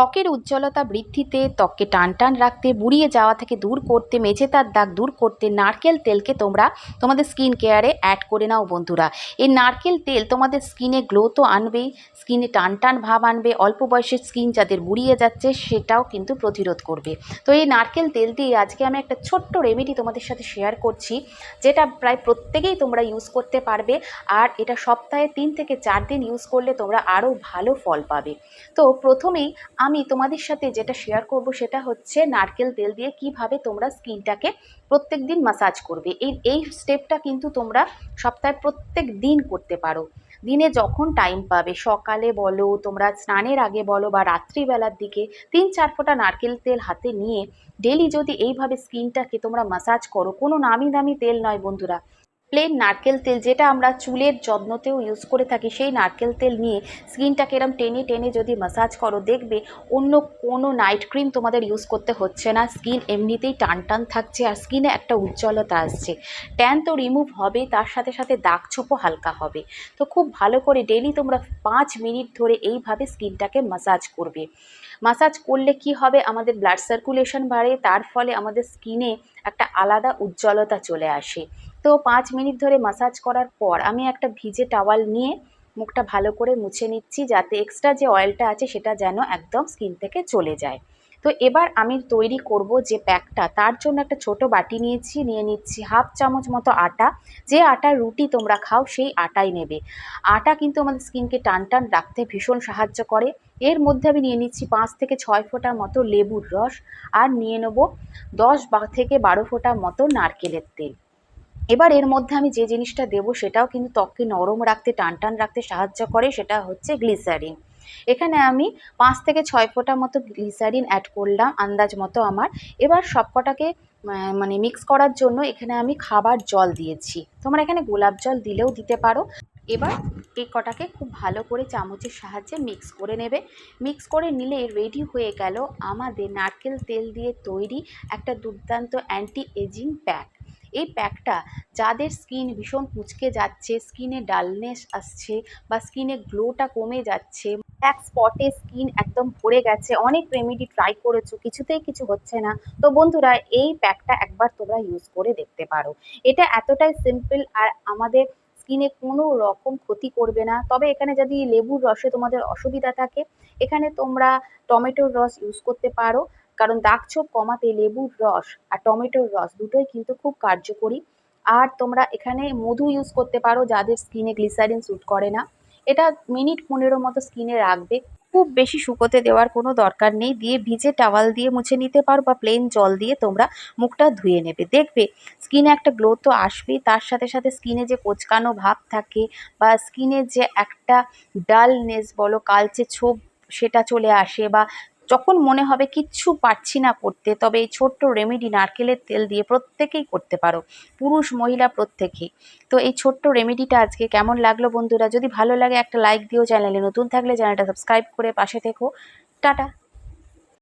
ত্বকের উজ্জ্বলতা বৃদ্ধিতে, ত্বককে টান টান রাখতে, বুড়িয়ে যাওয়া থেকে দূর করতে মেজে তার দাগ দূর করতে, নারকেল তেলকে তোমরা তোমাদের স্কিন কেয়ারে অ্যাড করে নাও বন্ধুরা। এই নারকেল তেল তোমাদের স্কিনে গ্লো তো আনবেই, স্কিনে টান টান ভাব আনবে, অল্প বয়সের স্কিন যাদের বুড়িয়ে যাচ্ছে সেটাও কিন্তু প্রতিরোধ করবে। তো এই নারকেল তেল দিয়ে আজকে আমি একটা ছোট্ট রেমেডি তোমাদের সাথে শেয়ার করছি, যেটা প্রায় প্রত্যেকেই তোমরা ইউজ করতে পারবে আর এটা সপ্তাহে তিন থেকে চার দিন ইউজ করলে তোমরা আরও ভালো ফল পাবে। তো প্রথমেই আমি তোমাদের সাথে যেটা শেয়ার করব সেটা হচ্ছে নারকেল তেল দিয়ে কীভাবে তোমরা স্কিনটাকে প্রত্যেক দিন মাসাজ করবে। এই এই স্টেপটা কিন্তু তোমরা সপ্তাহে প্রত্যেক দিন করতে পারো। দিনে যখন টাইম পাবে, সকালে বলো, তোমরা স্নানের আগে বলো বা রাত্রিবেলার দিকে তিন চার ফোঁটা নারকেল তেল হাতে নিয়ে ডেলি যদি এইভাবে স্কিনটাকে তোমরা মাসাজ করো, কোনো নামি দামি তেল নয় বন্ধুরা। প্লেন নারকেল তেল, যেটা আমরা চুলের যত্নতেও ইউজ করে থাকি, সেই নারকেল তেল নিয়ে স্কিনটাকে এরম টেনে টেনে যদি মাসাজ করো, দেখবে অন্য কোনো নাইট ক্রিম তোমাদের ইউজ করতে হচ্ছে না। স্কিন এমনিতেই টান টান থাকছে আর স্কিনে একটা উজ্জ্বলতা আসছে। ট্যান তো রিমুভ হবে, তার সাথে সাথে দাগ ছোপও হালকা হবে। তো খুব ভালো করে ডেলি তোমরা পাঁচ মিনিট ধরে এইভাবে স্কিনটাকে মাসাজ করবে। মাসাজ করলে কি হবে? আমাদের ব্লাড সার্কুলেশন বাড়ে, তার ফলে আমাদের স্কিনে একটা আলাদা উজ্জ্বলতা চলে আসে। তো পাঁচ মিনিট ধরে মাসাজ করার পর আমি একটা ভিজে টাওয়াল নিয়ে মুখটা ভালো করে মুছে নিচ্ছি যাতে এক্সট্রা যে অয়েলটা আছে সেটা যেন একদম স্কিন থেকে চলে যায়। তো এবার আমি তৈরি করব যে প্যাকটা তার জন্য একটা ছোট বাটি নিয়েছি, নিয়ে নিচ্ছি হাফ চামচ মতো আটা। যে আটার রুটি তোমরা খাও সেই আটাই নেবে। আটা কিন্তু আমাদের স্কিনকে টান টান রাখতে ভীষণ সাহায্য করে। এর মধ্যে আমি নিয়ে নিচ্ছি পাঁচ থেকে ছয় ফোঁটা মতো লেবুর রস আর নিয়ে নেব দশ বা থেকে বারো ফোঁটা মতো নারকেলের তেল। এবার এর মধ্যে আমি যে জিনিসটা দেবো সেটাও কিন্তু ত্বককে নরম রাখতে টান টান রাখতে সাহায্য করে, সেটা হচ্ছে গ্লিসারিন। এখানে আমি পাঁচ থেকে ছয় ফোঁটা মতো গ্লিসারিন অ্যাড করলাম আন্দাজ মতো আমার। এবার সবকটাকে মানে মিক্স করার জন্য এখানে আমি খাবার জল দিয়েছি। তোমরা এখানে গোলাপ জল দিলেও দিতে পারো। এবার এই কটাকে খুব ভালো করে চামচের সাহায্যে মিক্স করে নেবে। মিক্স করে নিলে রেডি হয়ে গেল আমাদের নারকেল তেল দিয়ে তৈরি একটা দুর্দান্ত অ্যান্টি এজিং প্যাক এই প্যাকটা যাদের স্কিন ভীষণ কুঁচকে যাচ্ছে, স্কিনে ডালনেস আসছে বা স্কিনে গ্লোটা কমে যাচ্ছে, এক স্পটে স্কিন একদম ভরে গেছে, অনেক রেমেডি ট্রাই করেছ, কিছুতেই কিছু হচ্ছে না। তো বন্ধুরা, এই প্যাকটা একবার তোমরা ইউজ করে দেখতে পারো। এটা এতটাই সিম্পল আর আমাদের স্কিনে কোনো রকম ক্ষতি করবে না। তবে এখানে যদি লেবুর রসে তোমাদের অসুবিধা থাকে, এখানে তোমরা টমেটোর রস ইউজ করতে পারো। কারণ দাগ ছোপ কমাতে লেবুর রস আর টমেটোর রস দুটোই কিন্তু খুব কার্যকরী। আর তোমরা এখানে মধু ইউজ করতে পারো যাদের স্কিনে গ্লিসারিন স্যুট করে না। এটা মিনিট পনেরো মতো স্কিনে রাখবে। খুব বেশি শুকোতে দেওয়ার কোনো দরকার নেই। দিয়ে ভিজে টাওয়াল দিয়ে মুছে নিতে পারো বা প্লেন জল দিয়ে তোমরা মুখটা ধুয়ে নেবে। দেখবে স্কিনে একটা গ্লো তো আসবেই। তার সাথে সাথে স্কিনে যে কোচকানো ভাব থাকে বা স্কিনে যে একটা ডালনেস বলো, কালচে ছোপ সেটা চলে আসে বা যখন মনে হবে কিচ্ছু পারছি না করতে, তবে এই ছোট্ট রেমেডি নারকেলের তেল দিয়ে প্রত্যেকেই করতে পারো, পুরুষ, মহিলা প্রত্যেকেই। তো এই ছোট্ট রেমেডিটা আজকে কেমন লাগল বন্ধুরা? যদি ভালো লাগে একটা লাইক দিও চ্যানেলে, নতুন থাকলে চ্যানেলটা সাবস্ক্রাইব করে পাশে থেকো। টাটা!